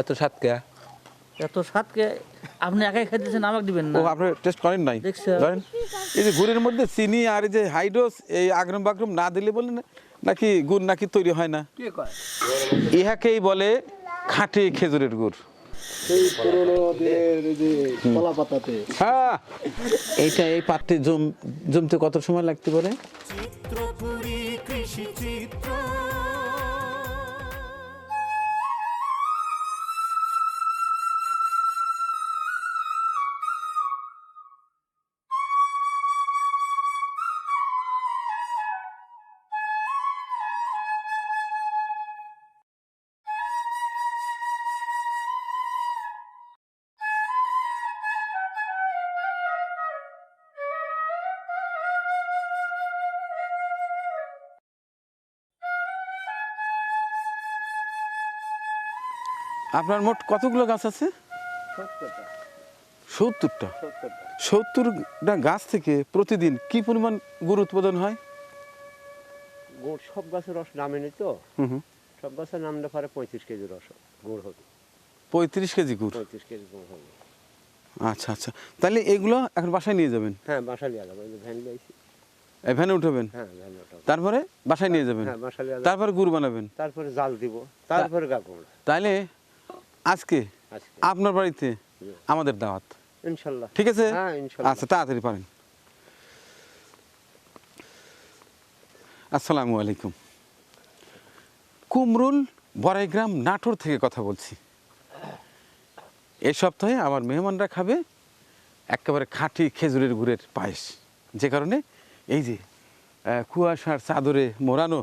এত সাতকে এত স্বাদকে আপনি একাই খাইতেছেন আমাকে দিবেন না। ও আপনি টেস্ট করেন নাই। ধরেন এই যে গুড়ের মধ্যে চিনি আর এই যে হাইড্রোস এই আগ্রম বাগ্রম না দিলে বলে নাকি গুড় নাকি তৈরি হয় না? ইহাকেই বলে খাঁটি খেজুরের গুড়। হ্যাঁ। এইটা এই পাত্রে জম জমতে কত সময় লাগতে পারে? চিত্রপুরী কৃষি চিত্র। আপনার মোট কতগুলো গাছ আছে? সত্তরটা। সত্তরটা? গাছ থেকে প্রতিদিন কি পরিমাণ গুড় উৎপাদন হয়? গুড় সব গাছের রস নামেনি তো। সব গাছের নামলে পরে পঁয়ত্রিশ কেজি রস গুড় হবে। পঁয়ত্রিশ কেজি গুড় পঁয়ত্রিশ কেজি গুড় হবে। আচ্ছা আচ্ছা। তাহলে এগুলো এখন বাসায় নিয়ে যাবেন? হ্যাঁ বাসা লিয়া যাবে। এই যে ভ্যান এই ভ্যানে উঠাবেন? হ্যাঁ ভ্যান ওঠাবো তারপরে বাসায় নিয়ে যাবেন? হ্যাঁ বাসা লিয়া যাবে। তারপর গুড় বানাবেন? তারপরে জাল দিব। তারপরে গা গুড় তাহলে আজকে? আপনার বাড়িতে? আমাদের দাওয়াত। ইনশাল্লাহ। ঠিক আছে? হ্যাঁ আচ্ছা তাড়াতাড়ি পারেন। আসসালামু আলাইকুম। কুমরুল বড়াইগ্রাম নাটোর থেকে কথা বলছি। এ সপ্তাহে আমার মেহমানরা খাবে একেবারে খাঁটি খেজুরের গুড়ের পায়েস। যে কারণে এই যে কুয়াশার চাদরে মোড়ানো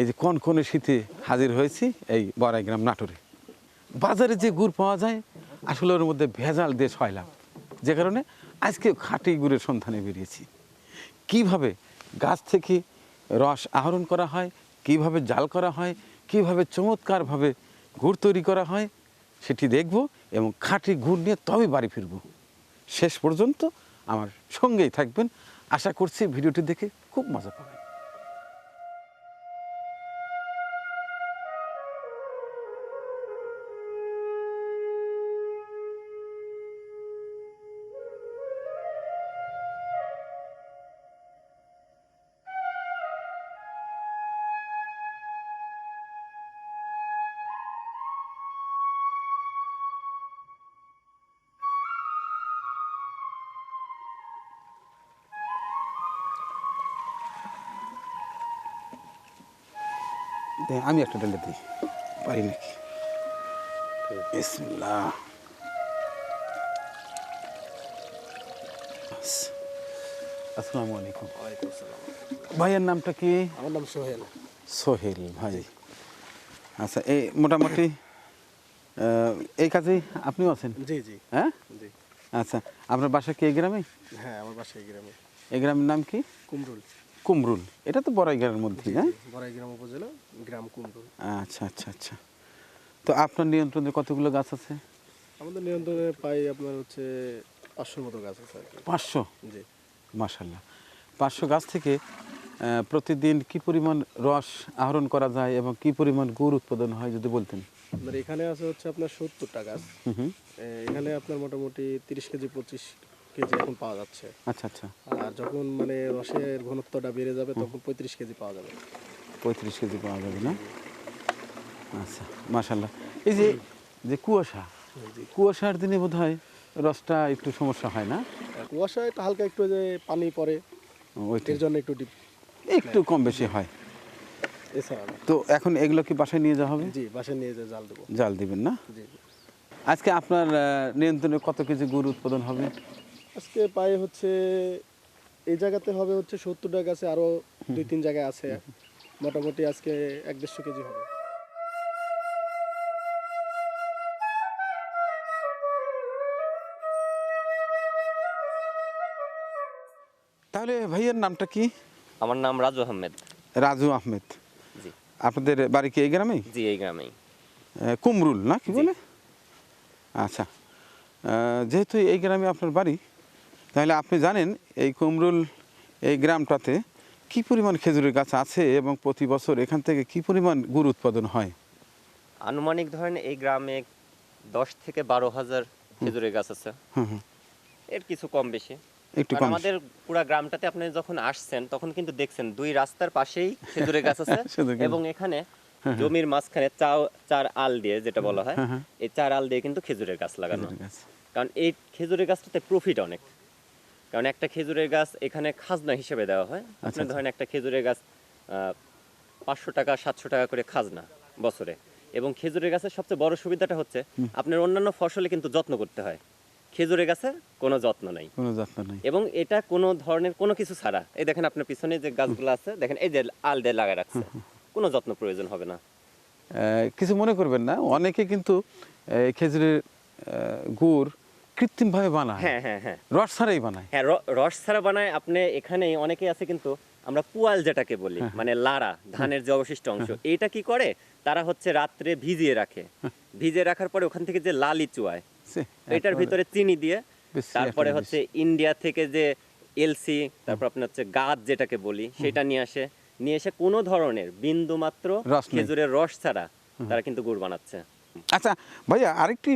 এই যে কনকনে শীতে হাজির হয়েছি এই বড়াইগ্রাম নাটোরে। বাজারে যে গুড় পাওয়া যায়, আসলে ওর মধ্যে ভেজাল দিয়ে ছয়লাম। যে কারণে আজকে খাঁটি গুড়ের সন্ধানে বেরিয়েছি। কীভাবে গাছ থেকে রস আহরণ করা হয়, কীভাবে জাল করা হয়, কীভাবে চমৎকারভাবে গুড় তৈরি করা হয়, সেটি দেখব এবং খাঁটি গুড় নিয়ে তবে বাড়ি ফিরব। শেষ পর্যন্ত আমার সঙ্গেই থাকবেন। আশা করছি ভিডিওটি দেখে খুব মজা পাবেন। আমি একটা ডেলে দিই পারি নাকি? বিসমিল্লাহ। আসসালামু আলাইকুম। ভাইয়ের নামটা কি? আমার নাম সোহেল। সোহেল ভাই। আচ্ছা এই মোটামুটি এই কাজেই আপনিও আছেন? জি জি। হ্যাঁ? জি। আচ্ছা আপনার বাসা কি এই গ্রামে? হ্যাঁ আমার বাসায় গ্রামে। এই গ্রামের নাম কি? কুমরুল। কুমরুল। এটা তো বড়াই গ্রামের মধ্যে হ্যাঁ বড়াই গ্রাম উপজেলা গ্রাম কুমরুল। আচ্ছা আচ্ছা আচ্ছা। তো আপনার নিয়ন্ত্রণে কতগুলো গাছ আছে? আমাদের নিয়ন্ত্রণে পাই আপনার হচ্ছে পাঁচশোর মতো গাছ আছে পাঁচশো? জি। মাশাল্লাহ পাঁচশো গাছ থেকে প্রতিদিন কি পরিমাণ রস আহরণ করা যায় এবং কি পরিমাণ গুড় উৎপাদন হয় যদি বলতেন? আপনার এখানে আছে হচ্ছে আপনার সত্তরটা গাছ। এখানে আপনার মোটামুটি তিরিশ কেজি পঁচিশ কেজি এখন পাওয়া যাচ্ছে। আচ্ছা আচ্ছা। আর যখন মানে রসের ঘনত্বটা বেড়ে যাবে তখন পঁয়ত্রিশ কেজি পাওয়া যাবে। পঁয়ত্রিশ কেজি পাওয়া যাবে না? আচ্ছা মাশাল্লাহ এই যে যে কুয়াশা কুয়াশার দিনে বোধ হয় রসটা একটু সমস্যা হয় না? আর কুয়াশা একটু হালকা একটু যে পানি পড়ে ওইটা এর জন্য একটু একটু কম বেশি হয়। তো এখন এগুলো কি বাসায় নিয়ে যাওয়া হবে? জি বাসায় নিয়ে যাওয়া জাল দেবো। জাল দিবেন না। আজকে আপনার নিয়ন্ত্রণে কত কেজি গুড় উৎপাদন হবে? আজকে পায়ে হচ্ছে এই জায়গাতে হবে হচ্ছে সত্তরটা গাছে আরও দুই তিন জায়গায় আছে। মোটামুটি আজকে এক দেড়শো কেজি হবে। তাহলে ভাইয়ের নামটা কি? আমার নাম রাজু আহমেদ। রাজু আহমেদ। জি। আপনাদের বাড়ি কি এই গ্রামেই? জি এই গ্রামেই। আহ, কুমরুল না কি বলে? আচ্ছা। যেহেতু এই গ্রামে আপনার বাড়ি তাহলে আপনি জানেন এই কুমরুল এই গ্রামটাতে কি পরিমাণ খেজুরের গাছ আছে এবং প্রতি বছর এখান থেকে কি পরিমাণ গুড় উৎপাদন হয়? আনুমানিক ধরেন এই গ্রামে দশ থেকে বারো হাজার খেজুরের গাছ আছে। এর কিছু কম বেশি। একটু কম আমাদের পুরো গ্রামটাতে আপনি যখন আসছেন তখন কিন্তু দেখছেন দুই রাস্তার পাশেই খেজুরের গাছ আছে এবং এখানে জমির মাঝখানে চা- চার আল দিয়ে যেটা বলা হয়। এই চার আল দিয়ে কিন্তু খেজুরের গাছ লাগানো। কারণ এই খেজুরের গাছটাতে প্রফিট অনেক। কারণ একটা খেজুরের গাছ এখানে খাজনা হিসেবে দেওয়া হয়। আপনি আচ্ছা। ধরেন একটা খেজুরের গাছ পাঁচশো টাকা সাতশো টাকা করে খাজনা বছরে। এবং খেজুরের গাছের সবচেয়ে বড় সুবিধাটা হচ্ছে আপনার অন্যান্য ফসলে কিন্তু যত্ন করতে হয়। খেজুরের গাছের কোনো যত্ন নাই। কোনো যত্ন নেই। এবং এটা কোনো ধরনের কোনো কিছু ছাড়া। এই দেখেন আপনার পিছনে যে গাছগুলো আছে দেখেন এই যে আল দিয়ে লাগায় রাখছে। কোনো যত্ন প্রয়োজন হবে না। কিছু মনে করবেন না। অনেকে কিন্তু খেজুরের গুড় কৃত্রিমভাবে বানায়। হ্যাঁ হ্যাঁ হ্যাঁ। রস ছাড়াই বানায়। হ্যাঁ রস ছাড়া বানায় আপনি এখানেই অনেকে আছে কিন্তু আমরা পুয়াল যেটাকে বলি মানে লারা ধানের যে অবশিষ্ট অংশ এইটা কি করে? তারা হচ্ছে রাত্রে ভিজিয়ে রাখে। ভিজিয়ে রাখার পরে ওখান থেকে যে লালি চুয়ায় এটার ভিতরে চিনি দিয়ে তারপরে হচ্ছে ইন্ডিয়া থেকে যে এলসি তারপর আপনার হচ্ছে গাছ যেটাকে বলি সেটা নিয়ে আসে। নিয়ে এসে কোনো ধরনের বিন্দু মাত্র খেজুরের রস ছাড়া তারা কিন্তু গুড় বানাচ্ছে। আচ্ছা ভাইয়া আরেকটি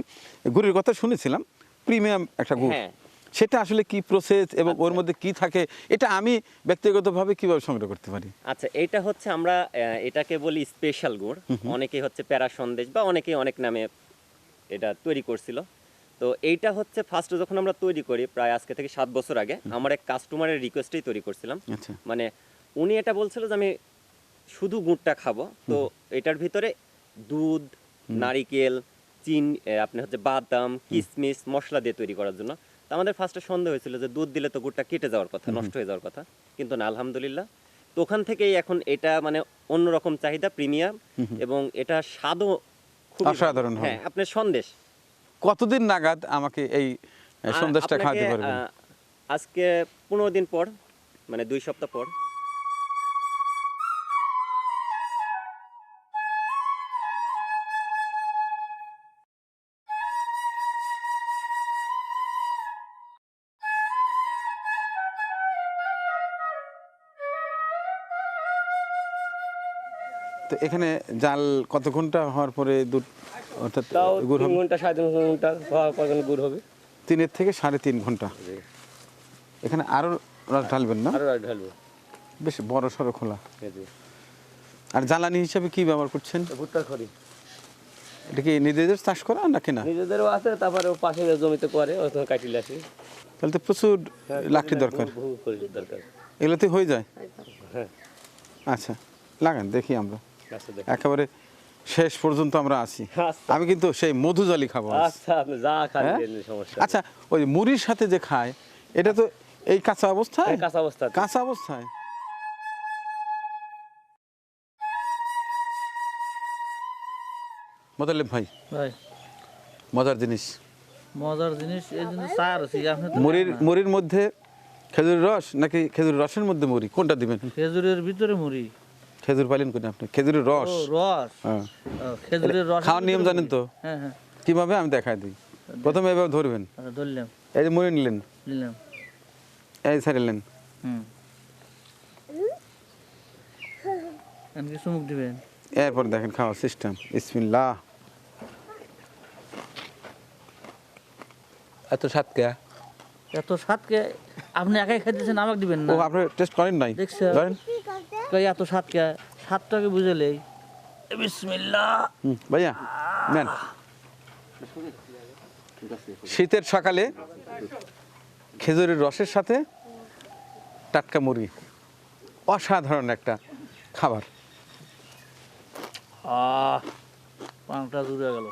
গুড়ের কথা শুনেছিলাম। প্রিমিয়াম একটা গুড় হ্যাঁ। সেটা আসলে কি প্রসেস এবং ওর মধ্যে কি থাকে এটা আমি ব্যক্তিগতভাবে কীভাবে সংগ্রহ করতে পারি? আচ্ছা এটা হচ্ছে আমরা এটাকে বলি স্পেশাল গুড় অনেকেই হচ্ছে প্যারা সন্দেশ বা অনেকেই অনেক নামে এটা তৈরি করছিল। তো এইটা হচ্ছে ফার্স্ট যখন আমরা তৈরি করি প্রায় আজকে থেকে সাত বছর আগে আমার এক কাস্টমারের রিকোয়েস্টেই তৈরি করছিলাম। আচ্ছা। মানে উনি এটা বলছিল যে আমি শুধু গুড়টা খাব। তো এটার ভিতরে দুধ নারিকেল চিন আপনি হচ্ছে বাদাম কিশমিশ মশলা দিয়ে তৈরি করার জন্য। তো আমাদের ফার্স্টে সন্দেহ হয়েছিল যে দুধ দিলে তো গুড়টা কেটে যাওয়ার কথা নষ্ট হয়ে যাওয়ার কথা। কিন্তু না আলহামদুলিল্লাহ। তো ওখান থেকেই এখন এটা মানে অন্যরকম চাহিদা প্রিমিয়াম। এবং এটা স্বাদও খুব অসাধারণ হ্যাঁ আপনার সন্দেশ? কতদিন নাগাদ আমাকে এই সন্দেশটা খাওয়াতে পারবেন? আজকে পনেরো দিন পর মানে দুই সপ্তাহ পর তো এখানে জাল কত ঘণ্টা হওয়ার পরে দুধ অর্থাৎ তাও গুড় তিন হবে? ঘণ্টা সাড়ে তিন ঘণ্টা হওয়ার পর গুড় হবে। তিনের থেকে সাড়ে তিন ঘণ্টা। এখানে আরও রস ঢালবেন না? আরও ঢালবো। বেশ বড় সড়ো খোলা। আর জ্বালানি হিসাবে কি ব্যবহার করছেন? তো ভুট্টার খড়ি। এটা কি নিজেদের চাষ করা নাকি না? নিজেদেরও আছে তারপরে ও পাশে জমিতে করে ওখানে কাটিলে আসি। তাহলে তো প্রচুর লাকড়ি দরকার। বহু দরকার। এগুলোতে হয়ে যায়? হ্যাঁ। আচ্ছা লাগান দেখি আমরা। একেবারে শেষ পর্যন্ত আমরা আছি। আচ্ছা। আমি কিন্তু সেই মধু জলই খাব আচ্ছা হ্যাঁ? আচ্ছা ওই মুড়ির সাথে যে খায় এটা তো এই কাঁচা অবস্থায়? কাঁচা অবস্থা কাঁচা অবস্থায়? মোতালেব ভাই ভাই। মজার জিনিস। মজার জিনিস এই জিনিস চার আছে মুড়ির মুড়ির মধ্যে খেজুর রস নাকি খেজুর রসের মধ্যে মুড়ি? কোনটা দিবেন? খেজুরের ভিতরে মুড়ি। খেজুর পাইলেন কোনটা আপনি? খেজুরের রস। রস। হ্যাঁ। খেজুরের রস খাওয়ার নিয়ম জানেন তো? হ্যাঁ হ্যাঁ। কীভাবে? আমি দেখাই দিই। প্রথমে এভাবে ধরবেন। আচ্ছা, ধরলাম। এই যে মুড়ি নিলেন। নিলাম। এই ছাড়লেন। হুম। দিবেন। এরপর দেখেন খাওয়ার সিস্টেম। ইসমিল্লাহ এত স্বাদ কে? এত স্বাদকে আপনি একাই খাইতেছেন আমাকে দিবেন না। ও আপনি টেস্ট করেন নাই? দেখছে। কই এত স্বাদকে স্বাদটাকে বুঝেলেই। বিসমিল্লাহ। হুম, ভাইয়া নেন। শীতের সকালে খেজুরের রসের সাথে টাটকা মুরগি অসাধারণ একটা খাবার। আহ পাংটা জুড়ে গেল।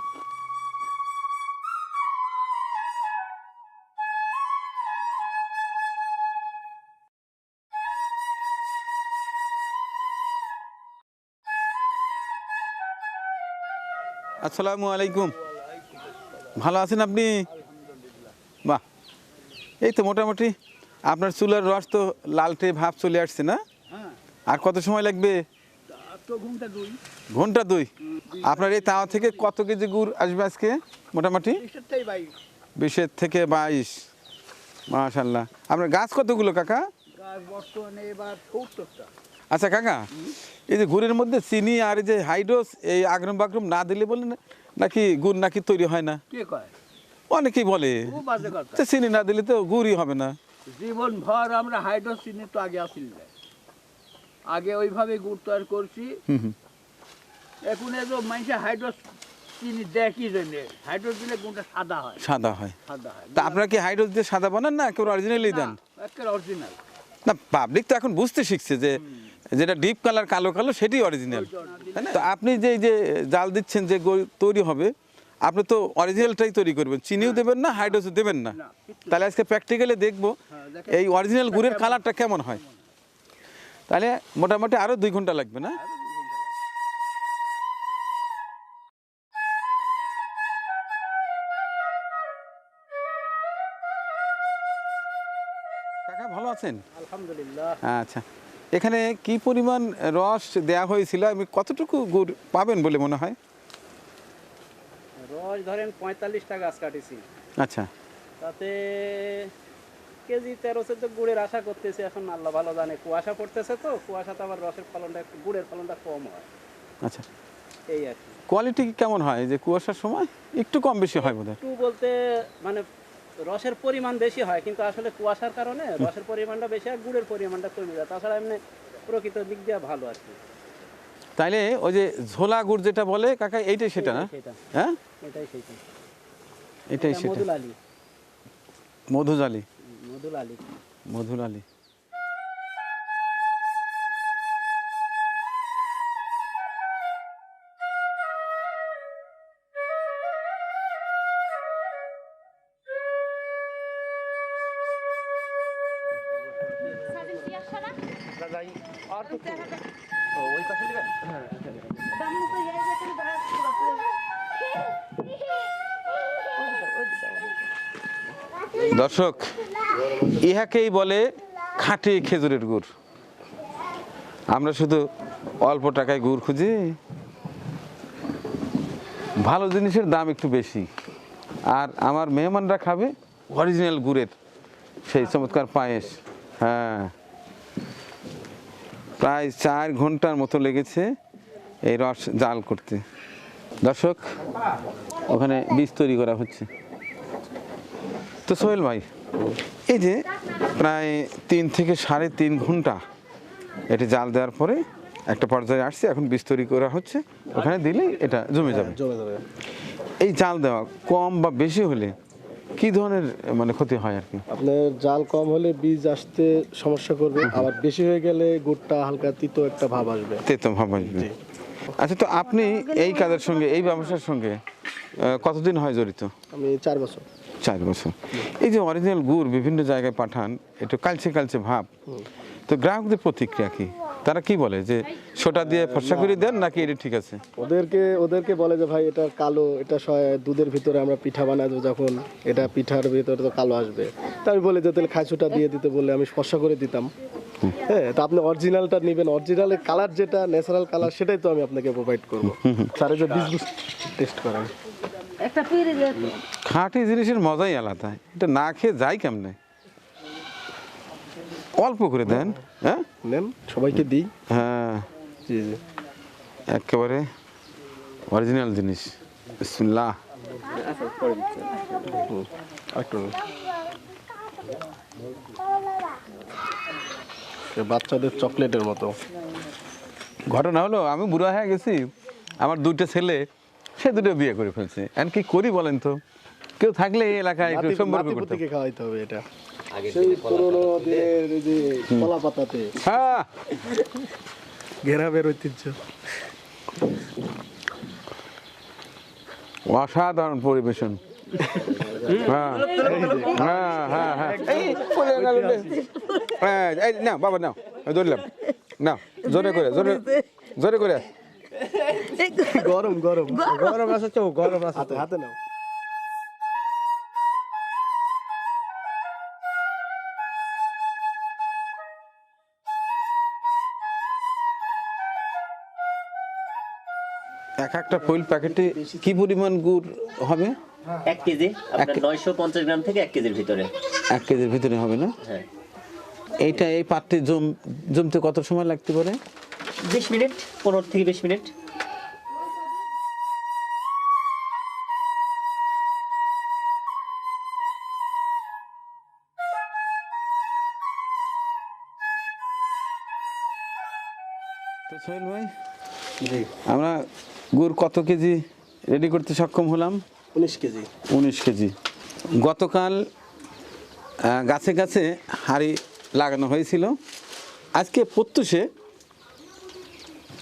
আসসালামু আলাইকুম। ভালো আছেন আপনি? বাহ। এই তো মোটামুটি আপনার চুলার রস তো লালটে ভাব চলে আসছে না? আর কত সময় লাগবে? ঘণ্টা দুই। আপনার এই তাওয়া থেকে কত কেজি গুড় আসবে আজকে মোটামুটি? বিশের থেকে বাইশ। মাশাল্লাহ আপনার গাছ কতগুলো কাকা? আচ্ছা কাকা এই যে গুড়ের মধ্যে চিনি আর এই যে হাইড্রোস এই আগ্রম বাগ্রম না দিলে বললেন নাকি গুড় নাকি তৈরি হয় না? অনেকেই বলে তো চিনি না দিলে তো গুড়ই হবে না। জীবন ভর আমরা হাইড্রোস চিনি তো আগে আসিল না। আগে ওইভাবে গুড় তৈরি করছি। এখন এত মানুষে হাইড্রোস চিনি দেয় কি জন্য? হাইড্রো দিলে গুড়টা সাদা হয়। সাদা হয়। সাদা হয়। তা আপনারা কি হাইড্রোজ দিয়ে সাদা বানান না কেউ অরিজিনালি দেন? একের অরিজিনাল না পাবলিক তো এখন বুঝতে শিখছে যে যেটা ডিপ কালার কালো কালো সেটি অরিজিনাল তো আপনি যে যে জাল দিচ্ছেন যে তৈরি হবে আপনি তো অরিজিনালটাই তৈরি করবেন। চিনিও দেবেন না হাইড্রোজও দেবেন না। তাহলে আজকে প্র্যাকটিক্যালি দেখব এই অরিজিনাল গুড়ের কালারটা কেমন হয়। তাহলে মোটামুটি আরও দুই ঘণ্টা লাগবে না? কাকা ভালো আছেন? আলহামদুলিল্লাহ। আচ্ছা। এখানে কি পরিমাণ রস দেয়া হয়েছিল? আমি কতটুকু গুড় পাবেন বলে মনে হয়? রস ধরেন পঁয়তাল্লিশটা গাছ কাটিছি। আচ্ছা। তাতে কেজি তেরো চোদ্দ গুড়ের আশা করতেছি এখন আল্লাহ ভালো জানে। কুয়াশা পড়তেছে তো কুয়াশাতে আবার রসের ফলনটা একটু গুড়ের ফলনটা কম হয়। আচ্ছা। এই আর কি। কোয়ালিটি কেমন হয়? যে কুয়াশার সময় একটু কম বেশি হয় বোধহয়। একটু বলতে মানে রসের পরিমাণ বেশি হয় কিন্তু আসলে কুয়াশার কারণে রসের পরিমাণটা বেশি হয় গুড়ের পরিমাণটা কমে যায়। তাছাড়া এমনি প্রকৃত দিক দিয়ে ভালো আর কি। তাইলে ওই যে ঝোলা গুড় যেটা বলে কাকা এইটাই সেটা না? হ্যাঁ? এটাই সেটা। এটাই এটা সেটা। মধুল আলী মধুর আলী দর্শক ইহাকেই বলে খাঁটি খেজুরের গুড়। আমরা শুধু অল্প টাকায় গুড় খুঁজি। ভালো জিনিসের দাম একটু বেশি। আর আমার মেহমানরা খাবে অরিজিনাল গুড়ের সেই চমৎকার পায়েস। হ্যাঁ। প্রায় চার ঘণ্টার মতো লেগেছে এই রস জাল করতে। দর্শক ওখানে বীজ তৈরি করা হচ্ছে। তো সোহেল ভাই এই যে প্রায় তিন থেকে সাড়ে তিন ঘণ্টা এটি জাল দেওয়ার পরে একটা পর্যায়ে আসছে এখন বীজ তৈরি করা হচ্ছে। ওখানে দিলেই এটা জমে যাবে। জমে যাবে। এই জাল দেওয়া কম বা বেশি হলে কি ধরনের মানে ক্ষতি হয় আর কি? আপনার জাল কম হলে বীজ আসতে সমস্যা করবে আবার বেশি হয়ে গেলে গুড়টা হালকা তিতো একটা ভাব আসবে। তেতো ভাব আসবে। আচ্ছা তো আপনি এই কাজের সঙ্গে এই ব্যবসার সঙ্গে কতদিন হয় জড়িত? আমি চার বছর। চার বছর। এই যে অরিজিনাল গুড় বিভিন্ন জায়গায় পাঠান একটু কালচে কালচে ভাব। তো গ্রাহকদের প্রতিক্রিয়া কি? তারা কি বলে? যে সোটা দিয়ে ফর্সা করে দেন নাকি এটা ঠিক আছে? ওদেরকে ওদেরকে বলে যে ভাই এটা কালো এটা দুধের ভিতরে আমরা পিঠা বানাবো যখন এটা পিঠার ভিতরে তো কালো আসবে। তা আমি বলে যে তাহলে খাইছোটা দিয়ে দিতে বলে আমি স্পর্শ করে দিতাম। হ্যাঁ তা আপনি অরিজিনালটা নেবেন। অরিজিনালের কালার যেটা ন্যাচারাল কালার সেটাই তো আমি আপনাকে প্রোভাইড করব। স্যার যে বীজ টেস্ট করেন। খাঁটি জিনিসের মজাই আলাদা। এটা না খেয়ে যাই কেমনে? অল্প করে দেন হ্যাঁ? নেন সবাইকে দিই। হ্যাঁ। জি জি। একেবারে অরিজিনাল জিনিস। বিসমিল্লাহ। বাচ্চাদের চকলেটের মতো। ঘটনা হলো আমি বুড়া হয়ে গেছি আমার দুটো ছেলে সে দুটো বিয়ে করে ফেলছে। এখন কি করি বলেন তো? কেউ থাকলে এই এলাকায় একটু সম্পর্ক করতে খাওয়াইতে হবে এটা। সেই পুরোনো দিনের যে কলা পাতাতে হ্যাঁ। ঘেরাবের ঐতিহ্য। অসাধারণ পরিবেশন। হ্যাঁ। হ্যাঁ হ্যাঁ হ্যাঁ। এই। হ্যাঁ নাও বাবা নাও ধরলাম। নাও জোরে করে জোরে জোরে করে। গরম গরম। গরম আছে তো গরম আছে। হাতে হাতে নাও। এক একটা ফুল প্যাকেটে কি পরিমাণ গুড় হবে? এক কেজি আপনার নয়শো পঞ্চাশ গ্রাম থেকে এক কেজির ভিতরে। এক কেজির ভিতরে হবে না? হ্যাঁ। এইটা এই পাত্রে জম জমতে কত সময় লাগতে পারে? বিশ মিনিট পনেরো থেকে বিশ মিনিট। তো আমরা গুড় কত কেজি রেডি করতে সক্ষম হলাম? উনিশ কেজি। উনিশ কেজি। গতকাল গাছে গাছে হাড়ি লাগানো হয়েছিল। আজকে প্রত্যুষে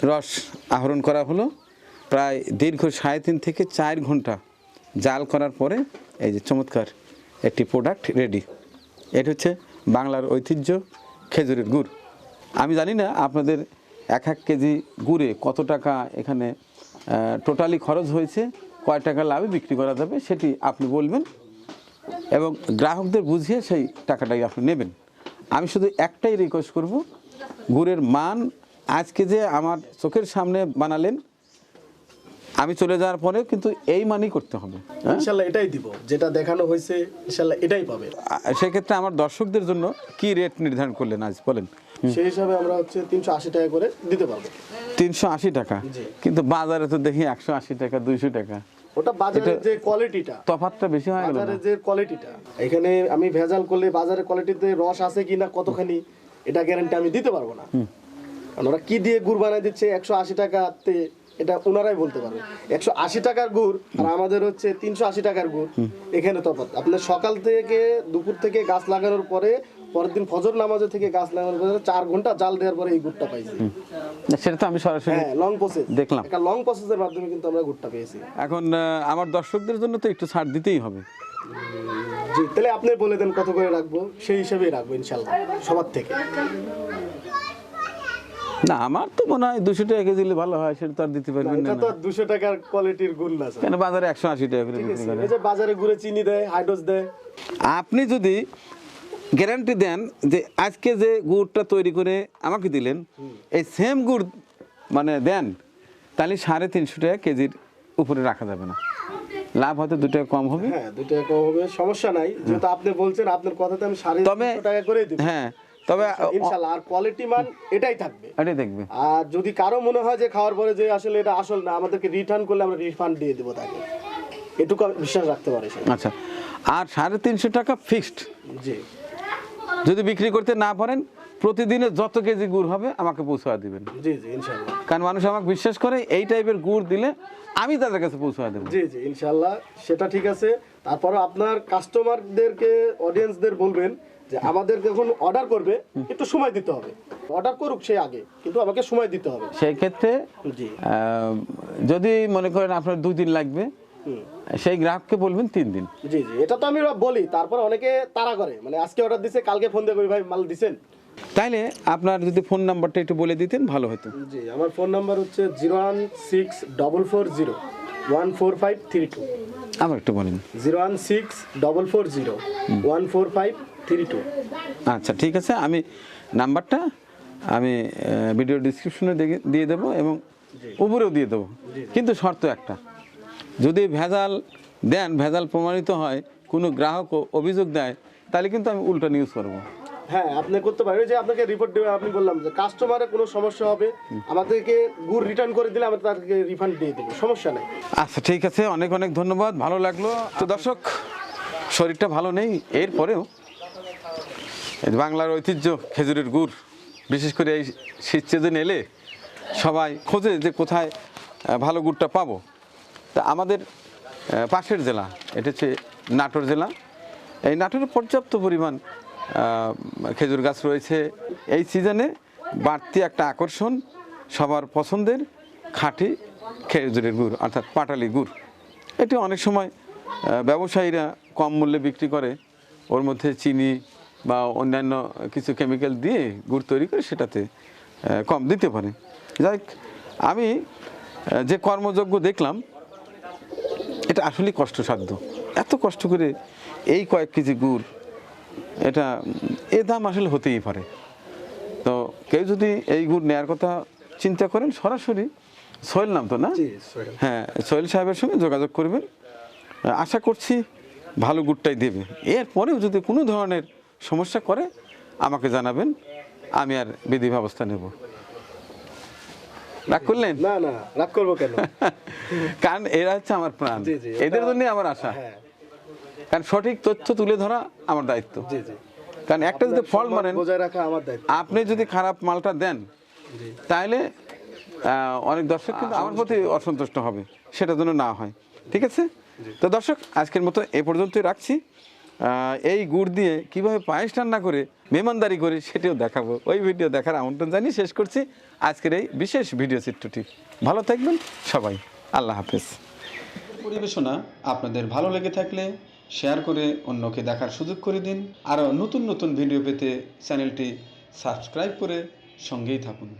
রস আহরণ করা হলো। প্রায় দীর্ঘ সাড়ে তিন থেকে চার ঘণ্টা জাল করার পরে এই যে চমৎকার একটি প্রোডাক্ট রেডি এটা হচ্ছে বাংলার ঐতিহ্য খেজুরের গুড়। আমি জানি না আপনাদের এক এক কেজি গুড়ে কত টাকা এখানে টোটালি খরচ হয়েছে কয় টাকা লাভে বিক্রি করা যাবে সেটি আপনি বলবেন এবং গ্রাহকদের বুঝিয়ে সেই টাকাটাই আপনি নেবেন। আমি শুধু একটাই রিকোয়েস্ট করব গুড়ের মান আজকে যে আমার চোখের সামনে বানালেন আমি চলে যাওয়ার পরেও কিন্তু এই মানই করতে হবে হ্যাঁ? ইনশাল্লাহ এটাই দিব যেটা দেখানো হয়েছে ইনশাল্লাহ এটাই পাবে সেক্ষেত্রে আমার দর্শকদের জন্য কি রেট নির্ধারণ করলেন আজ বলেন। সেই হিসাবে আমরা হচ্ছে তিনশো আশি টাকা করে দিতে পারব। তিনশো আশি টাকা? কিন্তু বাজারে তো দেখি একশো আশি টাকা দুইশো টাকা। ওটা বাজারের যে কোয়ালিটিটা তফাতটা বেশি হয়ে গেল না? যে কোয়ালিটিটা এখানে আমি ভেজাল করলে বাজারের কোয়ালিটিতে রস আছে কিনা কতখানি এটা গ্যারান্টি আমি দিতে পারব না। কারণ ওরা কি দিয়ে গুড় বানায় দিচ্ছে একশো আশি টাকাতে এটা ওনারাই বলতে পারবে। একশো আশি টাকার গুড় আর আমাদের হচ্ছে তিনশো আশি টাকার গুড় এখানে তফাৎ। আপনার সকাল থেকে দুপুর থেকে গাছ লাগানোর পরে পরের দিন ফজর নামাজের থেকে গাছ লাগানোর পরে চার ঘণ্টা জাল দেওয়ার পরে এই গুড়টা পাইছি। সেটা তো আমি সরাসরি হ্যাঁ লং প্রসেস দেখলাম। একটা লং প্রসেসের মাধ্যমে কিন্তু আমরা গুড়টা পেয়েছি। এখন আমার দর্শকদের জন্য তো একটু ছাড় দিতেই হবে। জি তাহলে আপনি বলে দেন কত করে রাখব? সেই হিসেবেই রাখব ইনশাল্লাহ সবার থেকে। না আমার তো মনে হয় দুশো টাকা কেজি দিলে ভালো হয় সেটা তো আর দিতে পারবেন না এটা তো দুশো টাকার কোয়ালিটির গুণ না স্যার। কেন বাজারে একশো আশি টাকা করে বিক্রি করে? বাজারে ঘুরে চিনি দেয় হাইড্রোস দেয়। আপনি যদি গ্যারান্টি দেন যে আজকে যে গুড়টা তৈরি করে আমাকে দিলেন এই সেম গুড় মানে দেন তাহলে সাড়ে তিনশো টাকা কেজির উপরে রাখা যাবে না। লাভ হয়তো দু টাকা কম হবে। হ্যাঁ দুটো টাকা কম হবে সমস্যা নাই। যেহেতু আপনি বলছেন আপনার কথাতে আমি সাড়ে তবে টাকা করে দিব। হ্যাঁ তবে ইনশাল্লাহ আর কোয়ালিটি মান এটাই থাকবে। এটাই দেখবে। আর যদি কারও মনে হয় যে খাওয়ার পরে যে আসলে এটা আসল না আমাদেরকে রিটার্ন করলে আমরা রিফান্ড দিয়ে দেবো তাকে। এটুকু বিশ্বাস রাখতে পারি। আচ্ছা আর সাড়ে তিনশো টাকা ফিক্সড জি। যদি বিক্রি করতে না পারেন প্রতিদিনে যত কেজি গুড় হবে আমাকে পৌঁছাওয়া দিবেন। জি জি কারণ মানুষ আমাকে বিশ্বাস করে এই টাইপের গুড় দিলে আমি তাদের কাছে পৌঁছাওয়া দেবো। জি জি ইনশাল্লাহ সেটা ঠিক আছে। তারপরে আপনার কাস্টমারদেরকে অডিয়েন্সদের বলবেন যে আমাদের যখন অর্ডার করবে একটু সময় দিতে হবে। অর্ডার করুক সে আগে কিন্তু আমাকে সময় দিতে হবে। সেই ক্ষেত্রে যদি মনে করেন আপনার দুই দিন লাগবে। সেই গ্রাহককে বলবেন তিন দিন। জি জি এটা তো আমি বলি তারপর অনেকে তাড়া করে। মানে আজকে অর্ডার দিছে কালকে ফোন কই ভাই মাল দিছেন। তাইলে আপনার যদি ফোন নাম্বারটা একটু বলে দিতেন ভালো হতো। জি আমার ফোন নাম্বার হচ্ছে zero one six double four zero one four five three two আবার একটু বলেন। Zero one six double four zero one four five three two আচ্ছা ঠিক আছে আমি নাম্বারটা আমি ভিডিও ডিসক্রিপশনে দিয়ে দেবো এবং উপরেও দিয়ে দেবো। কিন্তু শর্ত একটা। যদি ভেজাল দেন ভেজাল প্রমাণিত হয় কোনো গ্রাহক অভিযোগ দেয় তাহলে কিন্তু আমি উল্টা নিউজ করব। হ্যাঁ আপনি করতে পারেন। যে আপনাকে রিপোর্ট দেবে আপনি বললাম যে কাস্টমারের কোনো সমস্যা হবে আমাদেরকে গুড় রিটার্ন করে দিলে আমরা তাদেরকে রিফান্ড দিয়ে দেবো সমস্যা নেই। আচ্ছা ঠিক আছে অনেক অনেক ধন্যবাদ ভালো লাগল। তো দর্শক শরীরটা ভালো নেই এরপরেও বাংলার ঐতিহ্য খেজুরের গুড় বিশেষ করে এই শীত সিজন এলে সবাই খোঁজে যে কোথায় ভালো গুড়টা পাবো। তা আমাদের পাশের জেলা, এটা হচ্ছে নাটোর জেলা। এই নাটোরে পর্যাপ্ত পরিমাণ খেজুর গাছ রয়েছে। এই সিজনে বাড়তি একটা আকর্ষণ সবার পছন্দের খাঁটি খেজুরের গুড়, অর্থাৎ পাটালি গুড়। এটি অনেক সময় ব্যবসায়ীরা কম মূল্যে বিক্রি করে। ওর মধ্যে চিনি বা অন্যান্য কিছু কেমিক্যাল দিয়ে গুড় তৈরি করে সেটাতে কম দিতে পারে। যাই আমি যে কর্মযজ্ঞ দেখলাম এটা আসলেই কষ্টসাধ্য। এত কষ্ট করে এই কয়েক কেজি গুড় এটা এ দাম আসলে হতেই পারে। তো কেউ যদি এই গুড় নেওয়ার কথা চিন্তা করেন সরাসরি সোহেল নাম তো না? হ্যাঁ সোহেল সাহেবের সঙ্গে যোগাযোগ করবেন। আশা করছি ভালো গুড়টাই দেবে। এরপরেও যদি কোনো ধরনের সমস্যা করে আমাকে জানাবেন আমি আর বিধি ব্যবস্থা নেব। রাগ করলেন? না না রাগ করব কেন? কারণ এরা হচ্ছে আমার প্রাণ। এদের জন্য আমার আশা। হ্যাঁ। কারণ সঠিক তথ্য তুলে ধরা আমার দায়িত্ব। কারণ একটা যদি ফল আমার আপনি যদি খারাপ মালটা দেন তাহলে অনেক দর্শক কিন্তু আমার প্রতি অসন্তুষ্ট হবে। সেটা যেন না হয়। ঠিক আছে? তো দর্শক আজকের মতো এ পর্যন্তই রাখছি। এই গুড় দিয়ে কীভাবে পায়েস রান্না করে, মেহমানদারি করে সেটিও দেখাবো। ওই ভিডিও দেখার আমন্ত্রণ জানিয়ে শেষ করছি। আজকের এই বিশেষ ভিডিও চিত্রটি। ভালো থাকবেন সবাই। আল্লাহ হাফেজ। পরিবেশনা আপনাদের ভালো লেগে থাকলে শেয়ার করে অন্যকে দেখার সুযোগ করে দিন। আরও নতুন নতুন ভিডিও পেতে চ্যানেলটি সাবস্ক্রাইব করে সঙ্গেই থাকুন।